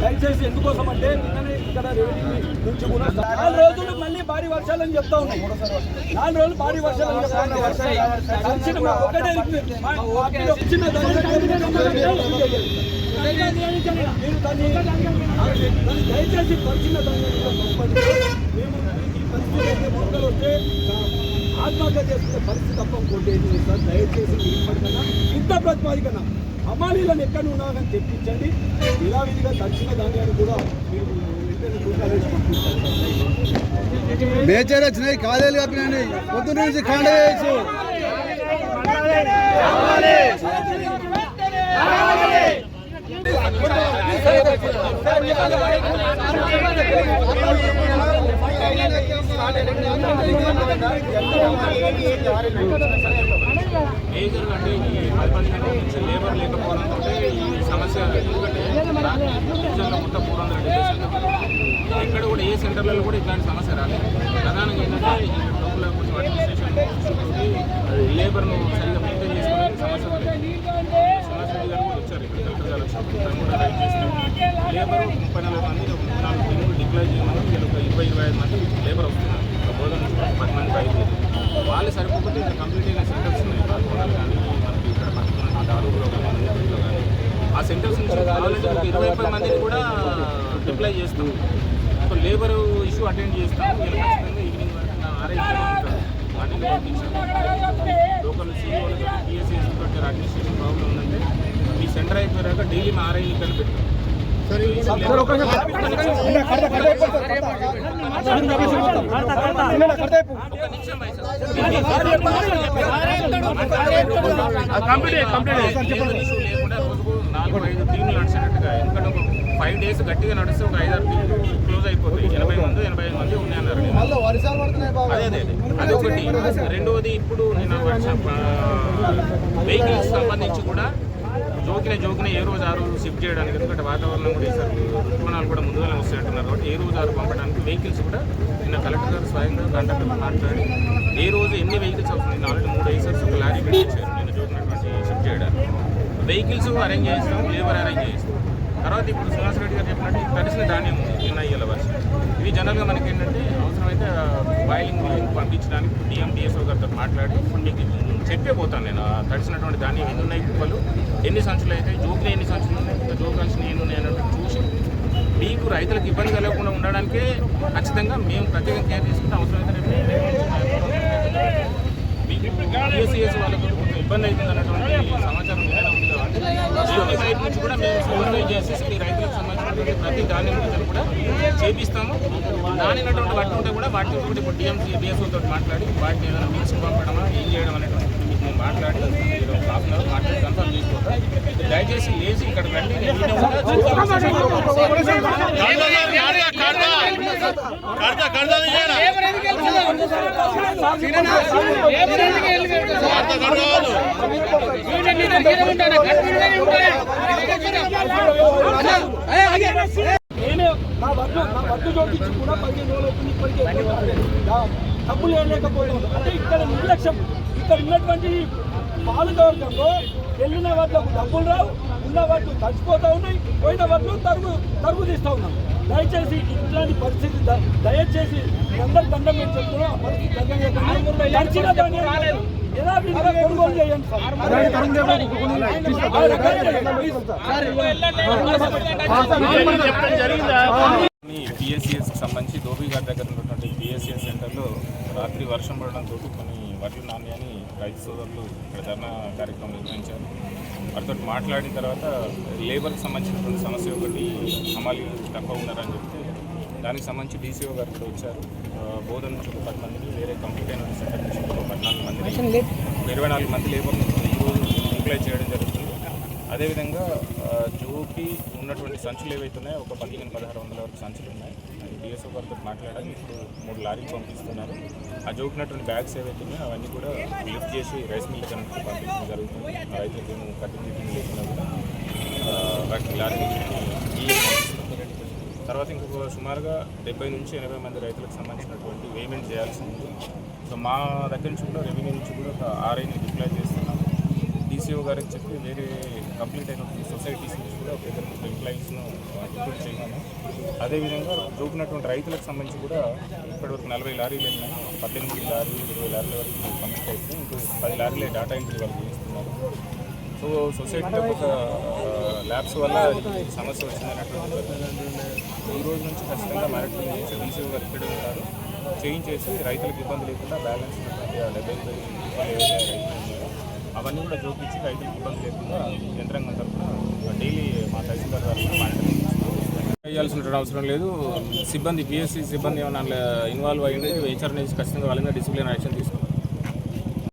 దయచేసి ఎందుకోసం అంటే నిన్ననే ఇక్కడ నుంచి కూడా నాలుగు రోజులు మళ్ళీ భారీ వర్షాలని చెప్తా ఉన్నాయి. నాలుగు రోజులు భారీ వర్షాలు వచ్చిన ఒకటే మీరు దాన్ని దయచేసి పరిచిన దాన్ని మేము ఈ పరిస్థితి మొక్కలు వస్తే ఆత్మహత్య చేసుకునే పరిస్థితి తప్ప ఇంకోటి సార్. దయచేసి ఇప్పటికన్నా ఇంత ప్రతిపాదికన హమాలీలను ఎక్కడ ఉన్నా కానీ తెప్పించండి. ఇలా విధిగా దక్షిణ ధాన్యాన్ని కూడా మీరు బేచారు వచ్చినాయి కాలేలు కప్పినాయి. పొద్దున్న నుంచి కాండ మేజర్ అంటే ఈ పది పదిహేను రోజుల నుంచి లేబర్ లేకపోవడంతో ఈ సమస్య ఎందుకంటే ఫ్యూచర్లో మొత్తం మూడు హండ్రెడ్ ఇక్కడ ఎక్కడ కూడా ఏ సెంటర్లలో కూడా ఇట్లాంటి సమస్య రాలేదు. ప్రధానంగా ఏంటంటే ఈ లోపల కొంచెం అడ్మినిస్ట్రేషన్ లేబర్ను సరిగ్గా మెయింటైన్ చేసుకోవడానికి సమస్య లేదు గారు కూడా వచ్చారు ఇక్కడ కలెక్టర్ గారు కూడా రైట్ చేసినాం లేబర్ ముప్పై నాలుగు మంది నాలుగు టీములు డిక్లేర్ చేయమని ఒక ఇరవై ఇరవై ఐదు మంది లేబర్ వస్తున్నారు. బోధన పది మంది బయలుదేరి వాళ్ళు సరిపోతే ఇంకా కంప్లీట్ అయిన సెంటర్స్ ఉన్నాయి. పాల్గొనాలి కానీ మనకి ఇక్కడ పక్కన దారులో కానీ కానీ. ఆ సెంటర్స్ నుంచి కావాలంటే ఒక ఇరవై ముప్పై మందిని కూడా డిప్లై చేస్తాం. సో లేబర్ ఇష్యూ అటెండ్ చేస్తాం. ఖచ్చితంగా ఈవినింగ్ వరకు నా ఆర్ఐ ఉంటారు. వాటిని పంపించాం లోకల్ సీఓలకి పిఎస్సీఎస్ తోటి అడ్మినిస్ట్రేషన్ ప్రాబ్లం ఉందంటే ఈ సెంటర్ అయిపోయాక డైలీ మా ఆర్ఐని ఇక్కడ పెట్టాం ఒక నాలుగు ఐదు టీంలు నడిచినట్టుగా ఎందుకంటే ఒక ఫైవ్ డేస్ గట్టిగా నడిస్తే ఒక ఐదారు టీంలు క్లోజ్ అయిపోతాయి ఎనభై మంది ఎనభై ఐదు మంది ఉన్నాయన్నారు అదే అదే అదే. అదొకటి రెండవది ఇప్పుడు నేను వర్షం వెహికల్స్ సంబంధించి కూడా జోకిన జోకిన ఏ రోజు ఆ రోజు షిఫ్ట్ చేయడానికి? ఎందుకంటే వాతావరణం కూడా ఈసారి ఋతుమానాలు కూడా ముందుగానే వస్తాయంటున్నారు. కాబట్టి ఏ రోజు ఆ రోజు పంపడానికి? వెహికల్స్ కూడా నిన్న కలెక్టర్ గారు స్వయంగా కండక్టర్తో మాట్లాడి ఏ రోజు ఎన్ని వెహికల్స్ అవుతుంది నిన్న ఆల్రెడీ మూడు ఐసర్స్ ఒక లారీ పెట్టించారు నిన్న జోకినటువంటి షిఫ్ట్ చేయడానికి. వెహికల్స్ అరేంజ్ చేస్తాం లేబర్ అరేంజ్ చేస్తాం తర్వాత ఇప్పుడు శ్రీనివాస్ రెడ్డి గారు చెప్పినట్టు తడిసిన ధాన్యం ఉంది ఇయ్యాల వర్షం. ఇవి జనరల్గా మనకి ఏంటంటే అవసరమైతే ఫైలింగ్ పంపించడానికి డిఎండిఎస్ఓ గారితో మాట్లాడి మీకు చెప్పే పోతాను నేను. తడిసినటువంటి దాన్ని ఎన్ని ఉన్నాయి కుప్పలు ఎన్ని సంచులు అయితే? జోకులు ఎన్ని సంచులు ఉన్నాయి? ఇంకా జోకు సంచులు ఎన్ని ఉన్నాయి అన్నట్టు చూసి మీకు రైతులకు ఇబ్బంది కలగకుండా ఉండడానికే ఖచ్చితంగా మేము ప్రత్యేకంగా కేర్ తీసుకుంటే అవసరం అయితే మీకు పిఎస్సిఎస్ వాళ్ళకు కొంచెం ఇబ్బంది అవుతుంది అన్నటువంటి సమాచారం ఏదైనా నుంచి కూడా మేము సూపర్వైజ్ చేసేసి మీ రైతులకు సంబంధించినటువంటి ప్రతి ధాన్యం గింజలు కూడా చేపిస్తాము నానినటువంటి వాటి ఉంటే కూడా వాటిని కూడా ఇప్పుడు డిఎంసీ బిఎస్ఓతో మాట్లాడి వాటిని ఏదైనా మిక్స్ పంపడమా ఏం చేయడం అనేటువంటి మీకు మేము మాట్లాడి మీరు హాఫ్ అన్ అవర్ మాట్లాడి కన్ఫర్మ్ చేసుకోవాలి దయచేసి లేచి ఇక్కడ రండి నేను ఈయన నేనే నా వడ్లు నా వడ్లు జోడించి కూడా పదిహేను రోజులు అవుతుంది ఇప్పటికే డబ్బులు వేయలేకపోతుంది అంటే ఇక్కడ నిర్లక్ష్యం ఇక్కడ ఉన్నటువంటి పాలకవర్గంలో వెళ్ళిన వాటికి డబ్బులు రావు ఉన్న వాటికి తడిచిపోతూ ఉన్నాయి పోయిన వాటిలో తరుగు తరుగు తీస్తూ ఉన్నాం. దయచేసి ఇట్లాంటి పరిస్థితి ద- దయచేసి అందరి దండం మేము చెప్తున్నాం ఆ పరిస్థితి విధిగా కొనుగోలు చేయండి? సార్ సంబంధించి గారి దగ్గర ఉన్నటువంటి పిఎస్సిఎస్ సెంటర్లో రాత్రి వర్షం పడడంతో కొన్ని వడ్లు నాణ్యాన్ని రైతు సోదరులు ఇక్కడ ధర్నా కార్యక్రమం నిర్వహించారు. వారితో మాట్లాడిన తర్వాత లేబర్కి సంబంధించినటువంటి సమస్య ఒకటి హమాలి తక్కువ ఉన్నారని చెప్తే దానికి సంబంధించి డీసీఓ గారు కూడా వచ్చారు. బోధన నుంచి ఒక పది మందిని వేరే కంప్లీట్ అయిన సెంటర్ నుంచి ఒక పద్నాలుగు మందిని ఒక ఇరవై నాలుగు మంది లేబర్ని ఈరోజు ఎంప్లాయ్ చేయడం జరుగుతుంది. అదేవిధంగా జూకి ఉన్నటువంటి సంచులు ఏవైతే ఉన్నాయో ఒక పదిహేను పదహారు వందల వరకు సంచులు ఉన్నాయి. డిఎస్ఓ గారితో మాట్లాడాలి ఇప్పుడు మూడు లారీలు పంపిస్తున్నారు. ఆ జోకినటువంటి బ్యాగ్స్ ఏవైతే ఉన్నాయో అవన్నీ కూడా లిఫ్ట్ చేసి రైస్ మిల్ కనుక పంపించడం జరుగుతుంది. రైతులకు ఏమో కటింగ్ గిటింగ్ లేకుండా కూడా లారీ తర్వాత ఇంకొక సుమారుగా డెబ్బై నుంచి ఎనభై మంది రైతులకు సంబంధించినటువంటి పేమెంట్ చేయాల్సి ఉంది. సో మా దగ్గర నుంచి కూడా రెవెన్యూ నుంచి కూడా ఒక ఆర్ఐని డిప్లాయ్ చేస్తున్నాము గారికి చెప్పి వేరే కంప్లీట్ అయినటువంటి సొసైటీస్ నుంచి కూడా ఒక ఇద్దరు ఎంప్లాయీస్ను రిక్రూట్ చేయమని. అదేవిధంగా చూపినటువంటి రైతులకు సంబంధించి కూడా ఇప్పటివరకు నలభై లారీలు వెళ్ళినాయి పద్దెనిమిది లారీలు ఇరవై లారీల వరకు కమిట్ అయితే ఇంకో పది లారీలే డేటా ఎంట్రీ వాళ్ళు చేస్తున్నారు సో సొసైటీలో ఒక ల్యాబ్స్ వల్ల సమస్య వచ్చిందన్నట్టు ఈ రోజు నుంచి ఖచ్చితంగా మానిటరింగ్ చేసి డీసీ గారు ఇక్కడే ఉంటారు చేయించేసి రైతులకు ఇబ్బంది లేకుండా బ్యాలెన్స్ డెబ్బై రూపాయలు రైతులు అవన్నీ కూడా చూపించి రైతులకు ఇబ్బంది లేకుండా యంత్రాంగం తరఫున డైలీ మా తహసీల్దార్ తరఫున చేయాల్సిన అవసరం లేదు. సిబ్బంది పిఎస్సి సిబ్బంది ఏమైనా ఇన్వాల్వ్ అయ్యింది హెచ్ఆర్ నుంచి ఖచ్చితంగా వాళ్ళ మీద డిసిప్లిన్ యాక్షన్ తీసుకుంటారు